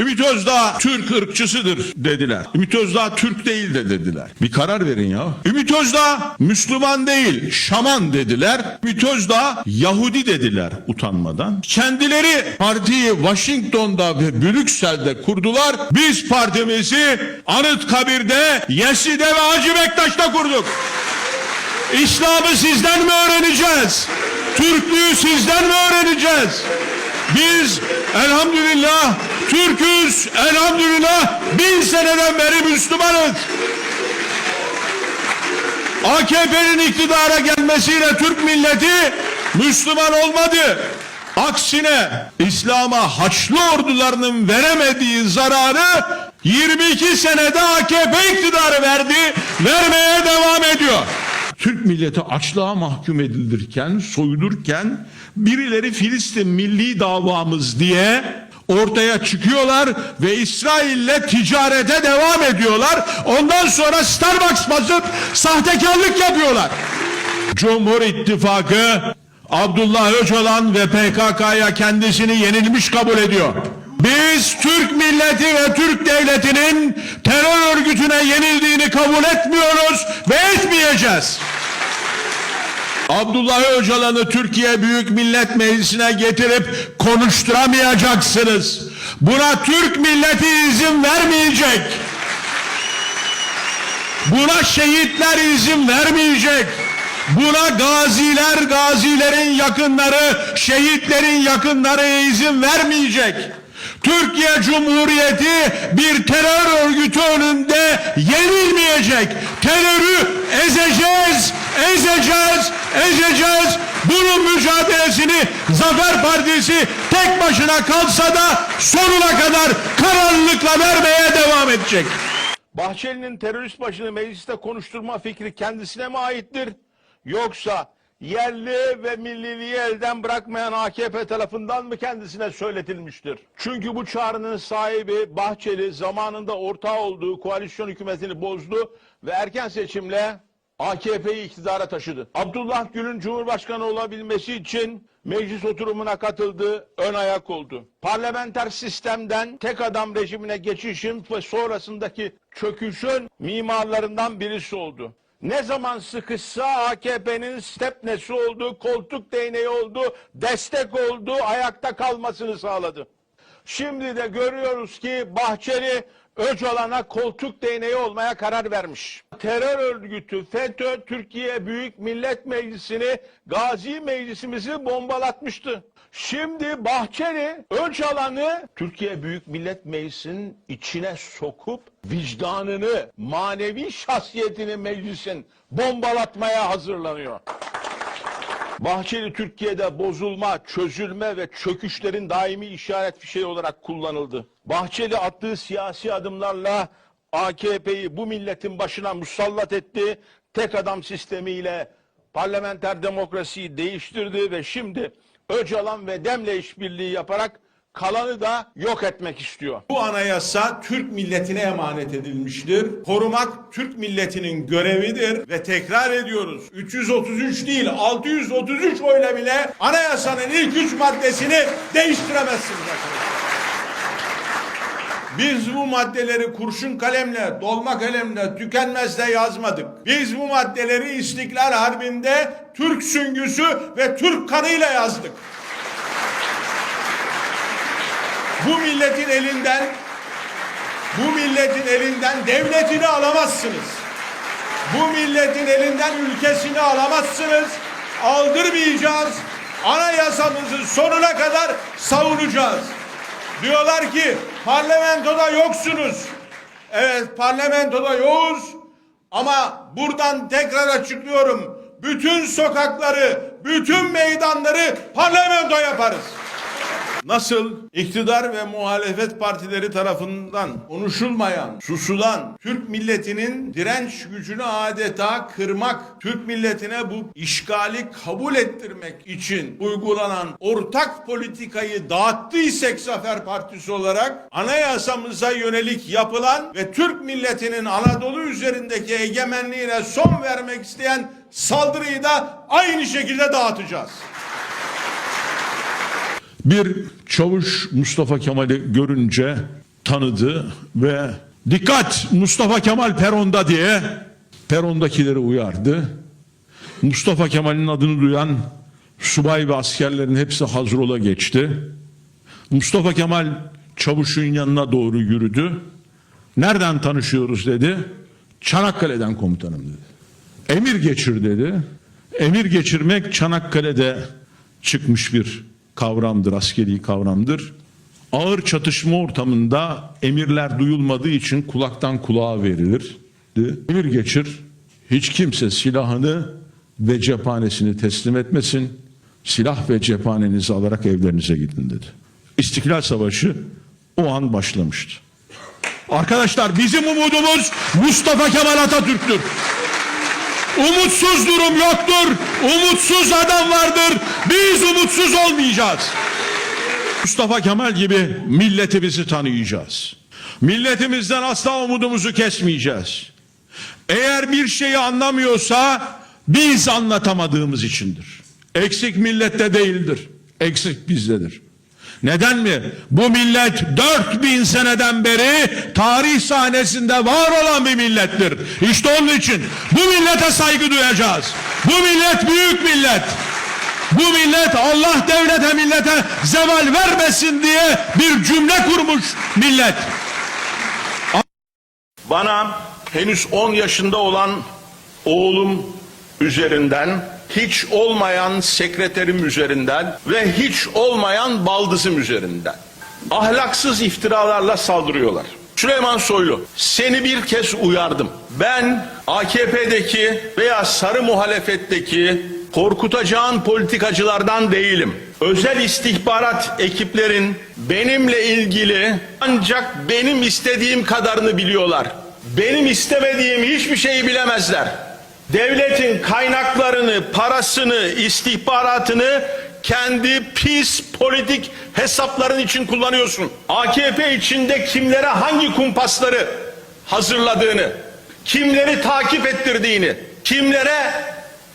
Ümit Özdağ Türk ırkçısıdır dediler. Ümit Özdağ Türk değil de dediler. Bir karar verin ya. Ümit Özdağ Müslüman değil Şaman dediler. Ümit Özdağ Yahudi dediler utanmadan. Kendileri partiyi Washington'da ve Brüksel'de kurdular. Biz partimizi Anıtkabir'de, Yesi'de ve Hacı Bektaş'ta kurduk. İslam'ı sizden mi öğreneceğiz? Türklüğü sizden mi öğreneceğiz? Biz elhamdülillah Türküz, elhamdülillah bin seneden beri Müslümanız. AKP'nin iktidara gelmesiyle Türk milleti Müslüman olmadı. Aksine İslam'a Haçlı ordularının veremediği zararı 22 senede AKP iktidarı verdi, vermeye devam ediyor. Türk milleti açlığa mahkum edilirken, soyulurken birileri Filistin milli davamız diye ortaya çıkıyorlar ve İsrail'le ticarete devam ediyorlar. Ondan sonra Starbucks basıp sahtekarlık yapıyorlar. Cumhur İttifakı Abdullah Öcalan ve PKK'ya kendisini yenilmiş kabul ediyor. Biz Türk milleti ve Türk devletinin terör örgütüne yenildiğini kabul etmiyoruz ve etmeyeceğiz. Abdullah Öcalan'ı Türkiye Büyük Millet Meclisi'ne getirip konuşturamayacaksınız. Buna Türk milleti izin vermeyecek. Buna şehitler izin vermeyecek. Buna gaziler, gazilerin yakınları, şehitlerin yakınları izin vermeyecek. Türkiye Cumhuriyeti bir terör örgütü önünde yenilmeyecek. Terörü ezeceğiz, ezeceğiz, ezeceğiz. Bunun mücadelesini Zafer Partisi tek başına kalsa da sonuna kadar kararlılıkla vermeye devam edecek. Bahçeli'nin terörist başını mecliste konuşturma fikri kendisine mi aittir? Yoksa yerli ve milliliği elden bırakmayan AKP tarafından mı kendisine söyletilmiştir? Çünkü bu çağrının sahibi Bahçeli zamanında ortağı olduğu koalisyon hükümetini bozdu ve erken seçimle AKP'yi iktidara taşıdı. Abdullah Gül'ün Cumhurbaşkanı olabilmesi için meclis oturumuna katıldı, ön ayak oldu. Parlamenter sistemden tek adam rejimine geçişin ve sonrasındaki çöküşün mimarlarından birisi oldu. Ne zaman sıkışsa AKP'nin stepnesi oldu, koltuk değneği oldu, destek oldu, ayakta kalmasını sağladı. Şimdi de görüyoruz ki Bahçeli Öcalan'a koltuk değneği olmaya karar vermiş. Terör örgütü FETÖ Türkiye Büyük Millet Meclisi'ni Gazi Meclisimizi bombalatmıştı. Şimdi Bahçeli Öcalan'ı Türkiye Büyük Millet Meclisi'nin içine sokup vicdanını, manevi şahsiyetini meclisin bombalatmaya hazırlanıyor. Bahçeli Türkiye'de bozulma, çözülme ve çöküşlerin daimi işaret fişeği olarak kullanıldı. Bahçeli attığı siyasi adımlarla AKP'yi bu milletin başına musallat etti. Tek adam sistemiyle parlamenter demokrasiyi değiştirdi ve şimdi Öcalan ve Dem'le işbirliği yaparak kalanı da yok etmek istiyor. Bu anayasa Türk milletine emanet edilmiştir. Korumak Türk milletinin görevidir ve tekrar ediyoruz. 333 değil 633 oyla bile anayasanın ilk üç maddesini değiştiremezsiniz. Biz bu maddeleri kurşun kalemle, dolma kalemle, tükenmezle yazmadık. Biz bu maddeleri İstiklal Harbi'nde Türk süngüsü ve Türk kanıyla yazdık. Bu milletin elinden bu milletin elinden devletini alamazsınız. Bu milletin elinden ülkesini alamazsınız. Aldırmayacağız. Anayasamızı sonuna kadar savunacağız. Diyorlar ki parlamentoda yoksunuz. Evet parlamentoda yokuz ama buradan tekrar açıklıyorum. Bütün sokakları, bütün meydanları parlamento yaparız. Nasıl iktidar ve muhalefet partileri tarafından konuşulmayan, susulan Türk milletinin direnç gücünü adeta kırmak, Türk milletine bu işgali kabul ettirmek için uygulanan ortak politikayı dağıttıysak Zafer Partisi olarak anayasamıza yönelik yapılan ve Türk milletinin Anadolu üzerindeki egemenliğine son vermek isteyen saldırıyı da aynı şekilde dağıtacağız. Bir çavuş Mustafa Kemal'i görünce tanıdı ve dikkat Mustafa Kemal peronda diye perondakileri uyardı. Mustafa Kemal'in adını duyan subay ve askerlerin hepsi hazır ola geçti. Mustafa Kemal çavuşun yanına doğru yürüdü. Nereden tanışıyoruz dedi. Çanakkale'den komutanım dedi. Emir geçir dedi. Emir geçirmek Çanakkale'de çıkmış bir kavramdır, askeri kavramdır. Ağır çatışma ortamında emirler duyulmadığı için kulaktan kulağa verilir. Emir geçir, hiç kimse silahını ve cephanesini teslim etmesin. Silah ve cephanenizi alarak evlerinize gidin dedi. İstiklal Savaşı o an başlamıştı. Arkadaşlar bizim umudumuz Mustafa Kemal Atatürk'tür. Umutsuz durum yoktur. Umutsuz adam vardır. Biz umutsuz olmayacağız. Mustafa Kemal gibi milletimizi tanıyacağız. Milletimizden asla umudumuzu kesmeyeceğiz. Eğer bir şeyi anlamıyorsa biz anlatamadığımız içindir. Eksik millette değildir. Eksik bizdedir. Neden mi? Bu millet 4000 seneden beri tarih sahnesinde var olan bir millettir. İşte onun için bu millete saygı duyacağız. Bu millet büyük millet. Bu millet Allah devlete millete zeval vermesin diye bir cümle kurmuş millet. Bana henüz 10 yaşında olan oğlum üzerinden, hiç olmayan sekreterim üzerinden ve hiç olmayan baldızım üzerinden ahlaksız iftiralarla saldırıyorlar. Süleyman Soylu, seni bir kez uyardım. Ben AKP'deki veya sarı muhalefetteki korkutacağın politikacılardan değilim. Özel istihbarat ekiplerin benimle ilgili ancak benim istediğim kadarını biliyorlar. Benim istemediğim hiçbir şeyi bilemezler. Devletin kaynaklarını, parasını, istihbaratını kendi pis politik hesapların için kullanıyorsun. AKP içinde kimlere hangi kumpasları hazırladığını, kimleri takip ettirdiğini, kimlere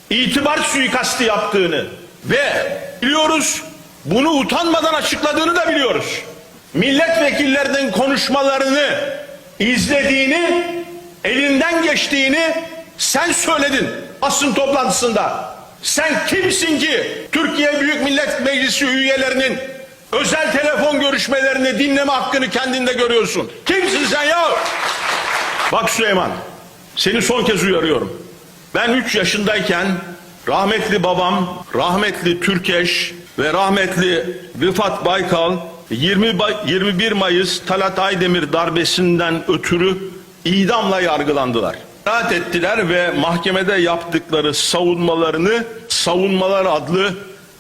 itibar suikastı yaptığını ve biliyoruz bunu utanmadan açıkladığını da biliyoruz. Milletvekillerinin konuşmalarını izlediğini, elinden geçtiğini sen söyledin basın toplantısında. Sen kimsin ki Türkiye Büyük Millet Meclisi üyelerinin özel telefon görüşmelerini dinleme hakkını kendinde görüyorsun? Kimsin sen ya? Bak Süleyman, seni son kez uyarıyorum. Ben 3 yaşındayken rahmetli babam, rahmetli Türkeş ve rahmetli Rıfat Baykal 20 Bay- 21 Mayıs Talat Aydemir darbesinden ötürü idamla yargılandılar. Rahat ettiler ve mahkemede yaptıkları savunmalarını Savunmalar adlı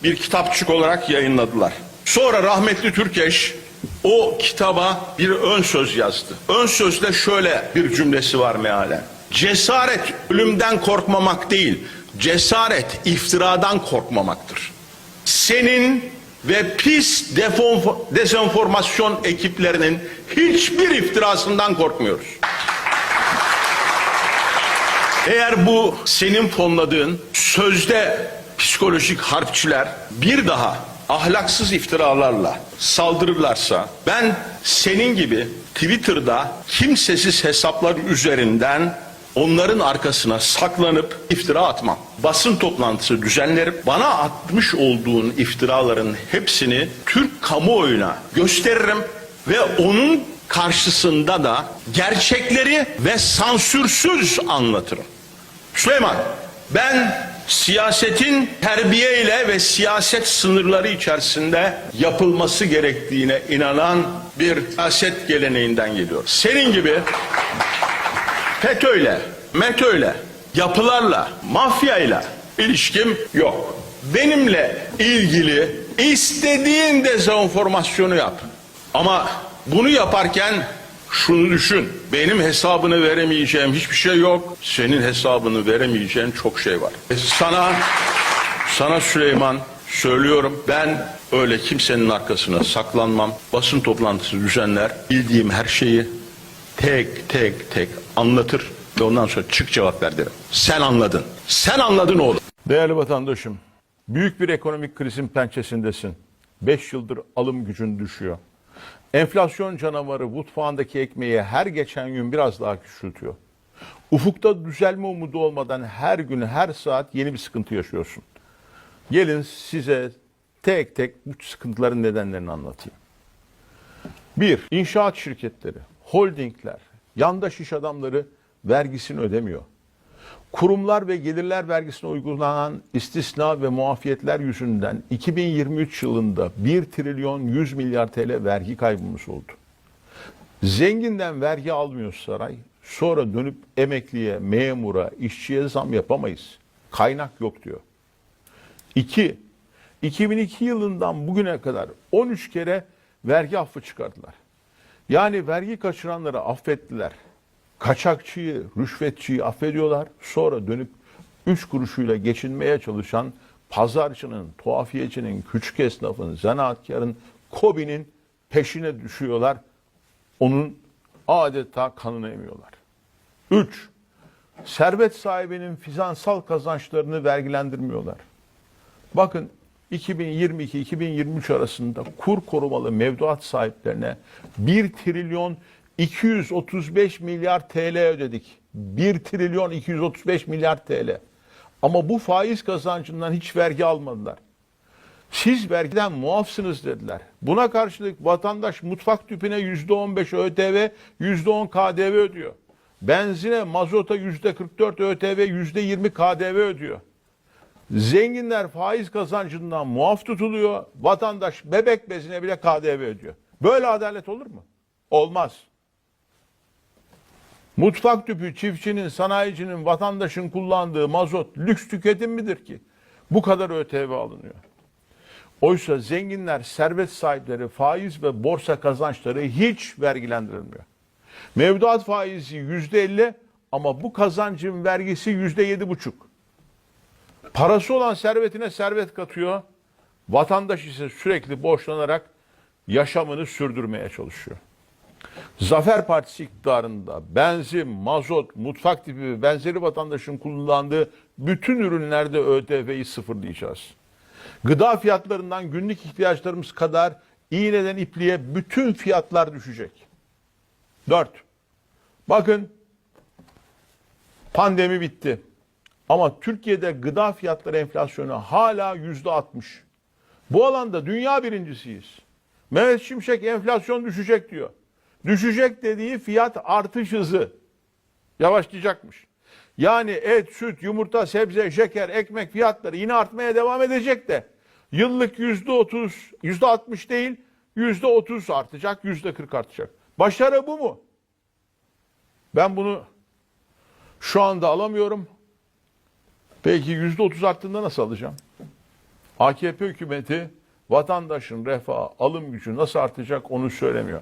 bir kitapçık olarak yayınladılar. Sonra rahmetli Türkeş o kitaba bir ön söz yazdı. Ön sözde şöyle bir cümlesi var mealen. Cesaret ölümden korkmamak değil, cesaret iftiradan korkmamaktır. Senin ve pis dezenformasyon ekiplerinin hiçbir iftirasından korkmuyoruz. Eğer bu senin fonladığın sözde psikolojik harpçiler bir daha ahlaksız iftiralarla saldırırlarsa ben senin gibi Twitter'da kimsesiz hesaplar üzerinden onların arkasına saklanıp iftira atmam. Basın toplantısı düzenlerim. Bana atmış olduğun iftiraların hepsini Türk kamuoyuna gösteririm ve onun karşısında da gerçekleri ve sansürsüz anlatırım. Süleyman, ben siyasetin terbiyeyle ve siyaset sınırları içerisinde yapılması gerektiğine inanan bir siyaset geleneğinden geliyorum. Senin gibi FETÖ'yle, METÖ'yle, yapılarla, mafyayla ilişkim yok. Benimle ilgili istediğin dezenformasyonu yap. Ama bunu yaparken şunu düşün. Benim hesabını veremeyeceğim hiçbir şey yok. Senin hesabını veremeyeceğin çok şey var. E Sana sana Süleyman söylüyorum ben öyle kimsenin arkasına saklanmam. Basın toplantısı düzenler. Bildiğim her şeyi tek tek tek anlatır ve ondan sonra çık cevap ver derim. Sen anladın. Sen anladın oğlum. Değerli vatandaşım, büyük bir ekonomik krizin pençesindesin. 5 yıldır alım gücün düşüyor. Enflasyon canavarı mutfağındaki ekmeği her geçen gün biraz daha küçültüyor. Ufukta düzelme umudu olmadan her gün her saat yeni bir sıkıntı yaşıyorsun. Gelin size tek tek bu sıkıntıların nedenlerini anlatayım. Bir, inşaat şirketleri, holdingler, yandaş iş adamları vergisini ödemiyor. Kurumlar ve gelirler vergisine uygulanan istisna ve muafiyetler yüzünden 2023 yılında 1 trilyon 100 milyar TL vergi kaybımız oldu. Zenginden vergi almıyor saray. Sonra dönüp emekliye, memura, işçiye zam yapamayız. Kaynak yok diyor. 2. 2002 yılından bugüne kadar 13 kere vergi affı çıkardılar. Yani vergi kaçıranları affettiler. Kaçakçıyı, rüşvetçiyi affediyorlar. Sonra dönüp 3 kuruşuyla geçinmeye çalışan pazarcının, tuhafiyecinin, küçük esnafın, zanaatkarın, kobinin peşine düşüyorlar. Onun adeta kanını emiyorlar. 3. Servet sahibinin finansal kazançlarını vergilendirmiyorlar. Bakın 2022-2023 arasında kur korumalı mevduat sahiplerine 1 trilyon 235 milyar TL ödedik. 1 trilyon 235 milyar TL. Ama bu faiz kazancından hiç vergi almadılar. Siz vergiden muafsınız dediler. Buna karşılık vatandaş mutfak tüpüne %15 ÖTV, %10 KDV ödüyor. Benzine, mazota %44 ÖTV, %20 KDV ödüyor. Zenginler faiz kazancından muaf tutuluyor. Vatandaş bebek bezine bile KDV ödüyor. Böyle adalet olur mu? Olmaz. Mutfak tüpü çiftçinin, sanayicinin, vatandaşın kullandığı mazot lüks tüketim midir ki? Bu kadar ÖTV alınıyor. Oysa zenginler, servet sahipleri, faiz ve borsa kazançları hiç vergilendirilmiyor. Mevduat faizi yüzde elli ama bu kazancın vergisi yüzde yedi buçuk. Parası olan servetine servet katıyor. Vatandaş ise sürekli borçlanarak yaşamını sürdürmeye çalışıyor. Zafer Partisi iktidarında benzin, mazot, mutfak tipi ve benzeri vatandaşın kullandığı bütün ürünlerde ÖTV'yi sıfırlayacağız. Gıda fiyatlarından günlük ihtiyaçlarımız kadar iğneden ipliğe bütün fiyatlar düşecek. 4. Bakın pandemi bitti. Ama Türkiye'de gıda fiyatları enflasyonu hala yüzde 60. Bu alanda dünya birincisiyiz. Mehmet Şimşek enflasyon düşecek diyor. Düşecek dediği fiyat artış hızı. Yavaşlayacakmış. Yani et, süt, yumurta, sebze, şeker, ekmek fiyatları yine artmaya devam edecek de yıllık yüzde otuz, yüzde altmış değil, yüzde otuz artacak, yüzde kırk artacak. Başarı bu mu? Ben bunu şu anda alamıyorum. Peki yüzde otuz arttığında nasıl alacağım? AKP hükümeti vatandaşın refahı, alım gücü nasıl artacak onu söylemiyor.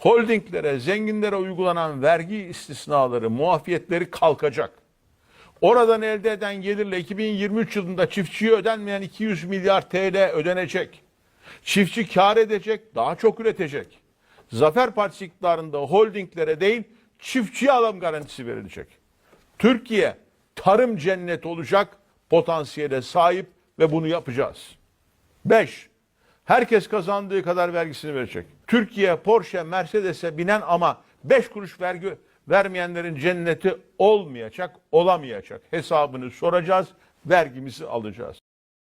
Holdinglere, zenginlere uygulanan vergi istisnaları, muafiyetleri kalkacak. Oradan elde eden gelirle 2023 yılında çiftçiye ödenmeyen 200 milyar TL ödenecek. Çiftçi kar edecek, daha çok üretecek. Zafer Partisi iktidarında holdinglere değil, çiftçiye alım garantisi verilecek. Türkiye tarım cenneti olacak potansiyele sahip ve bunu yapacağız. 5. Herkes kazandığı kadar vergisini verecek. Türkiye Porsche, Mercedes'e binen ama 5 kuruş vergi vermeyenlerin cenneti olmayacak, olamayacak. Hesabını soracağız, vergimizi alacağız.